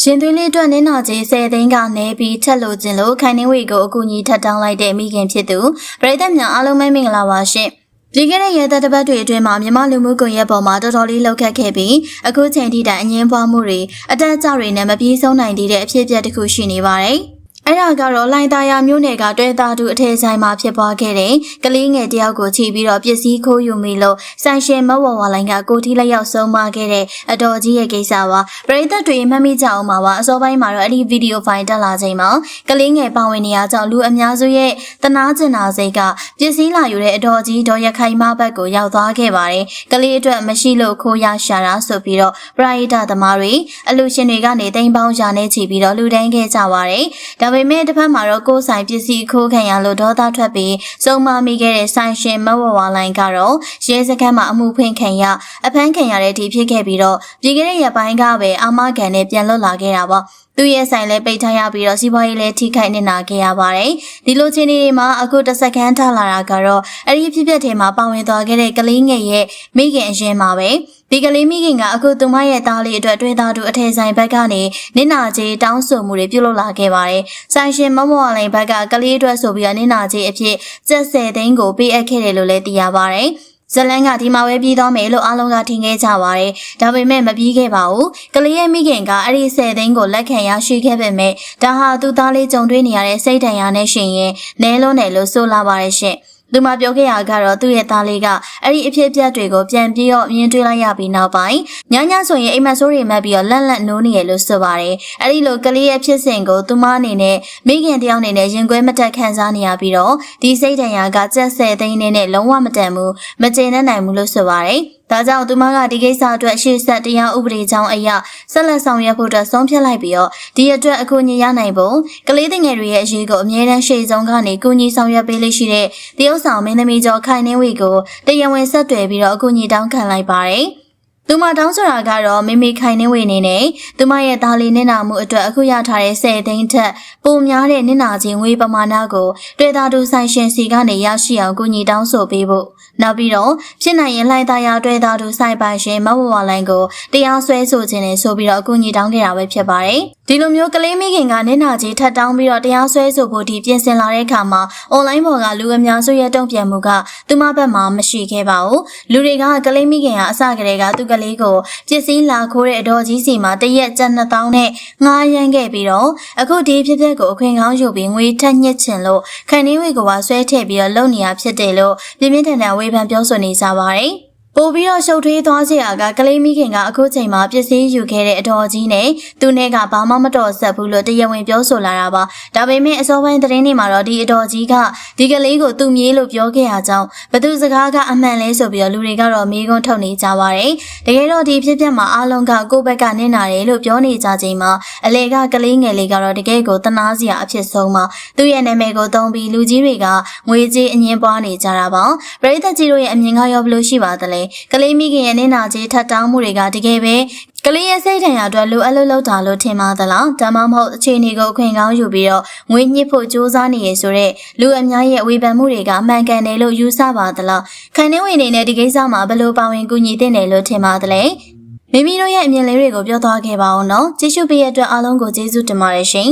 ရှင်သွေးလေးအတွက်နင်းနာကြီး10သိန်းကနေပြီးထက်လို့ခြင်းလို့ခိုင်နှင်းဝေကိုအကူအညီထပ်တောင်းလိုက်တဲ့မိခင်ဖြစ်သူပရိသတ်များအားလုံးပဲမင်္ဂလာပါရှင်ပြီးခဲ့တဲ့ရဲတပ်တပတ်တွေအတွင်းမှာမြန်မာလူမှုကွန်ရက်ပေါ်မှာတော်တော်လေးလှုပ်ခတ်ခဲ့ပြီးအခုချိန်ထိတိုင်အငင်းပွားမှုတွေအတက်အကျတွေနဲ့မပြေဆုံးနိုင်သေးတဲ့အဖြစ်အပျက်တစ်ခုရှိနေပါတယ်။ အဲ့ဒါကတော့လိုင်တာယာမျိုးနယ်ကတွဲသားသူအထည်ဆိုင်မှာဖြစ်ပွားခဲ့တဲ့ကလေးငယ်တယောက်ကိုချီပြီးတော့ပစ္စည်းခိုးယူမိလို့ဆိုင်ရှင်မဝဝလိုင်ကကိုထီလက်ရောက်ဆုံးမခဲ့တဲ့အတော်ကြီးရဲ့ကိစ္စပါပရိသတ်တွေမှတ်မိကြအောင်ပါပါအစောပိုင်းမှာတော့အဲ့ဒီဗီဒီယိုဖိုင်တက်လာချိန်မှာကလေးငယ်ပါဝင်နေရကြောင့်လူအများစုရဲ့တနာကျင်နာစိတ်ကပစ္စည်းလာယူတဲ့အတော်ကြီးဒေါ်ရခိုင်မဘက်ကိုရောက်သွားခဲ့ပါတယ်ကလေးအတွက်မရှိလို့ခိုးရရှာတာဆိုပြီးတော့ပရိဒသမားတွေအလူရှင်တွေကနေတိမ်ပေါင်းရာနဲ့ချီပြီးတော့လူတိုင်းခဲ့ကြပါတယ်ဒါပေမဲ့တစ်ဖက်မှာတော့ကိုယ်ဆိုင်ပစ္စည်းခိုးခံရလို့ဒေါသထွက်ပြီးစုံမမိခဲ့တဲ့ဆိုင်ရှင်မဝဝလိုင်းကတော့ရဲစခန်းမှာအမှုဖွင့်ခံရအဖမ်းခံရတဲ့ဒီဖြစ်ခဲ့ပြီးတော့ပြည်ခဲ့တဲ့ရက်ပိုင်းကပဲအာမခံနဲ့ပြန်လွတ်လာခဲ့တာပေါ့သူရဲ့ဆိုင်လည်းပိတ်ထားရပြီးတော့စီးပွားရေးလည်းထိခိုက်နေတာခဲ့ရပါတယ်။ဒီလိုချင်းတွေမှာအခုတစ်စက္ကန့်ထလာတာကတော့အဲ့ဒီဖြစ်ပျက်တွေမှာပါဝင်သွားခဲ့တဲ့ကလေးငယ်ရဲ့မိခင်အရင်မှာပဲ ဒီကလေးမိခင်ကအခုသူမရဲ့သားလေးအတွက်တွေ့သားသူအထည်ဆိုင်ဘက်ကနေနင့်နာကြီးတောင်းဆိုမှုတွေပြုလုပ်လာခဲ့ပါတယ်။ဆိုင်ရှင်မမော်လိုင်ဘက်ကကလေးအတွက်ဆိုပြီးတော့နင့်နာကြီးအဖြစ်ကျက်ဆယ်သိန်းကိုပေးအပ်ခဲ့တယ်လို့လည်းသိရပါတယ်။ဇလန်ကဒီမှာပဲပြီးသွားမယ်လို့အားလုံးကထင်ခဲ့ကြပါတယ်။ဒါပေမဲ့မပြီးခဲ့ပါဘူး။ကလေးရဲ့မိခင်ကအဲ့ဒီ10သိန်းကိုလက်ခံရရှိခဲ့ပေမဲ့ဒါဟာသူ့သားလေးကြုံတွေ့နေရတဲ့စိတ်ဒဏ်ရာနဲ့ရှင်ရင်နဲလုံးတယ်လို့ဆိုလာပါတယ်ရှင်။ သူမပြောခဲ့ရကတော့သူ့ရဲ့သားလေးကအဲ့ဒီအဖြစ်အပျက်တွေကိုပြန်ပြီးတော့မြင်တွေ့လိုက်ရပြီးနောက်ပိုင်းညညဆိုရင်အိမ်မက်ဆိုးတွေမှတ်ပြီးတော့လက်လက်နိုးနေရလို့ဆိုပါတယ်အဲ့ဒီလိုကလေးရဲ့ဖြစ်စဉ်ကိုသူမအနေနဲ့မိခင်တယောက်အနေနဲ့ရင်ခွဲမတက်ခံစားနေရပြီးတော့ဒီစိတ်ဒဏ်ရာကကြက်ဆယ်သိန်းနဲ့လုံးဝမတန်ဘူးမကျေနပ်နိုင်ဘူးလို့ဆိုပါတယ် ဒါကြောင့်သူမကဒီကိစ္စအတွက်ရှေ့ဆက်တရားဥပဒေကြောင်းအရဆက်လက်ဆောင်ရွက်ဖို့အတွက်ဆုံးဖြတ်လိုက်ပြီးတော့ဒီအတွက်အခုညရနိုင်ဖို့ကလေးငယ်တွေရဲ့အရေးကိုအမြဲတမ်းရှေ့ဆုံးကနေကူညီဆောင်ရွက်ပေးလိမ့်ရှိတဲ့တရုတ်ဆောင်မင်းသမီးကျော်ခိုင်နှင်းဝေကိုတရားဝင်ဆက်သွယ်ပြီးတော့အခုညတောင်းခံလိုက်ပါတယ်။သူမတောင်းဆိုတာကတော့မိမိခိုင်နှင်းဝေနေနဲ့သူမရဲ့သားလေးနင့်နာမှုအတွက်အခုရထားတဲ့10သိန်းထက်ပိုများတဲ့နင့်နာခြင်းငွေပမာဏကိုတွေ့တာတူဆိုင်ရှင်စီကနေရရှိအောင်ကူညီတောင်းဆိုပေးဖို့ နောက်ပြီးတော့ဖြစ်နိုင်ရင်လှိုင်းသားရတွေ့တာတူဆိုင်ပိုင်ရှင်မဝဝလိုင်းကိုတရားစွဲဆိုခြင်းနဲ့ဆိုပြီးတော့အကူအညီတောင်းခဲ့တာပဲဖြစ်ပါတယ်ဒီလိုမျိုးကလေးမိခင်ကနင့်နာကြီးထပ်တောင်းပြီးတော့တရားစွဲဆိုဖို့ဒီပြင်ဆင်လာတဲ့အခါမှာအွန်လိုင်းပေါ်ကလူအများစုရဲ့တုံ့ပြန်မှုကသူမဘက်မှာမရှိခဲ့ပါဘူးလူတွေကကလေးမိခင်ကအစကတည်းကသူကလေးကိုပစ္စည်းလာခိုးတဲ့အတော်ကြီးစီမှာတရက်ကျပ်2000နဲ့ငားရမ်းခဲ့ပြီးတော့အခုဒီဖြစ်ပျက်ကိုအခွင့်ကောင်းယူပြီးငွေထက်ညစ်ချင်လို့ခန်နေဝေကိုပါဆွဲထည့်ပြီးတော့လုပ်နေရဖြစ်တယ်လို့ပြင်းပြင်းထန်ထန်ဝေဖန်ပြောဆိုနေကြပါတယ် ပို့ပြီးတော့ရှုပ်ထွေးသွားစေရကကလေးမိခင်ကအခုချိန်မှာပစ္စည်းယူခဲ့တဲ့အတော်ကြီးနဲ့သူနဲ့ကဘာမှမတော်ဆက်ဘူးလို့တရားဝင်ပြောဆိုလာတာပါဒါပေမဲ့အစောပိုင်းသတင်းတွေမှာတော့ဒီအတော်ကြီးကဒီကလေးကိုသူ့မြေးလို့ပြောခဲ့ရကြောင်းဘသူစကားကအမှန်လဲဆိုပြီးတော့လူတွေကတော့မေးခွန်းထုတ်နေကြပါတယ်တကယ်တော့ဒီဖြစ်ပျက်မှာအားလုံးကကိုယ့်ဘက်ကနင့်နာတယ်လို့ပြောနေကြချိန်မှာအလေကကလေးငယ်လေးကတော့တကယ်ကိုတနာစရာအဖြစ်ဆုံးမှာသူ့ရဲ့နာမည်ကိုသုံးပြီးလူကြီးတွေကငွေကြေးအငင်းပွားနေကြတာပါပရိသတ်ကြီးတို့ရဲ့အမြင်ကရောဘလို့ရှိပါသလဲကလေးမိခင်ရဲ့နေနာကြီးထပ်တောင်းမှုတွေကတကယ်ပဲကလေးရဲ့စိတ်ထန်ရအတွက်လိုအပ်လို့လောက်တာလို့ထင်ပါသလားဒါမှမဟုတ်အခြေအနေကိုအခွင့်ကောင်းယူပြီးတော့ငွေညှစ်ဖို့စ조사နေရဆိုတဲ့လူအများရဲ့ဝေဖန်မှုတွေကအမှန်ကန်တယ်လို့ယူဆပါသလားခိုင်နှင်းဝင်နေတဲ့ဒီကိစ္စမှာဘယ်လိုပါဝင်ကူညီသင့်တယ်လို့ထင်ပါသလဲမိမိတို့ရဲ့အမြင်လေးတွေကိုပြောသွားခဲ့ပါအောင်နော်ကြည့်ရှုပေးတဲ့အတွက်အားလုံးကိုကျေးဇူးတင်ပါတယ်ရှင်